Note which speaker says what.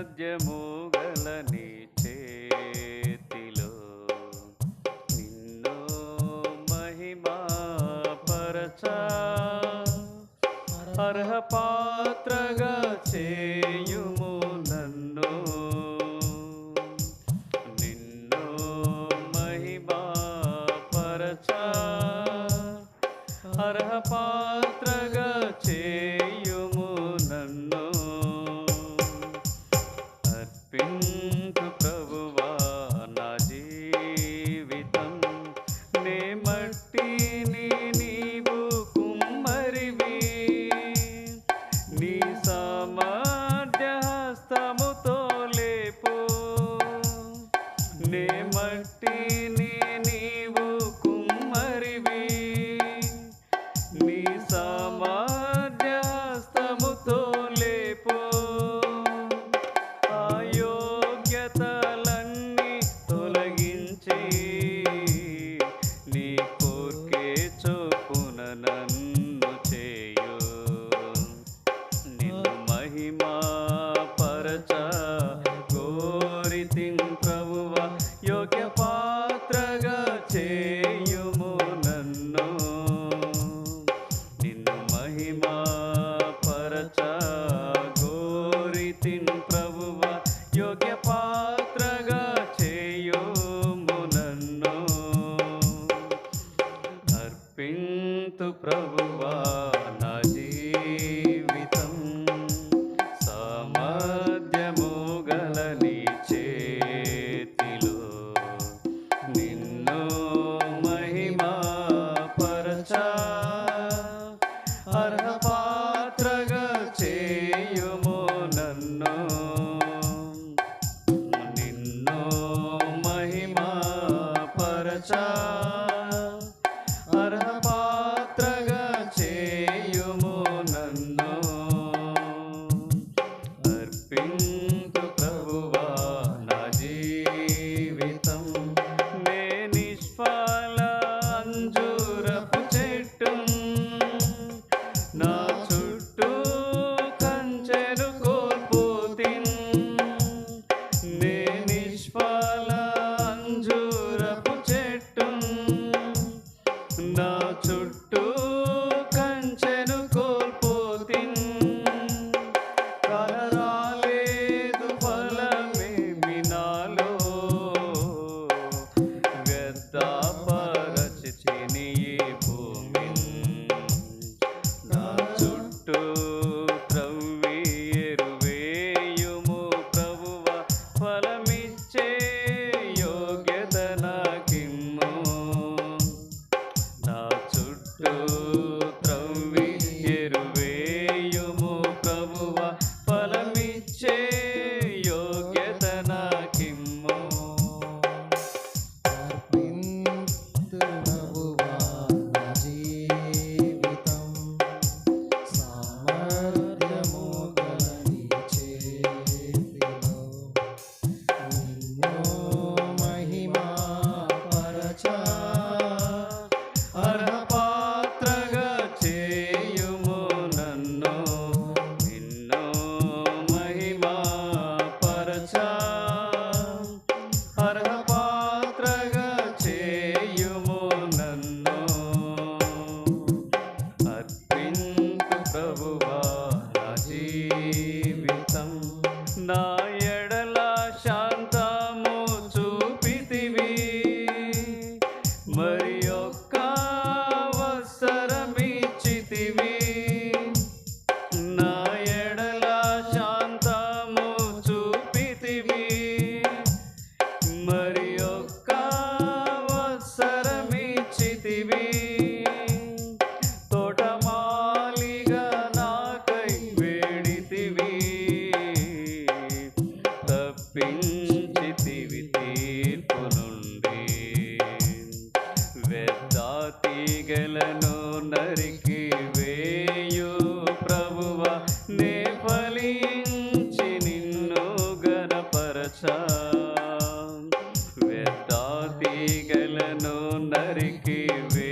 Speaker 1: సాధ్యము గలని చేతిలో నిన్ను మహిమా పరచ అర్హ పాత్రగా చేయుము. பட்டினே Oh. yoke. వారికి వేయు ప్రభువ నే ఫలించి నిన్ను గనపరచ వ్యర్థాతీగలను నరికి వే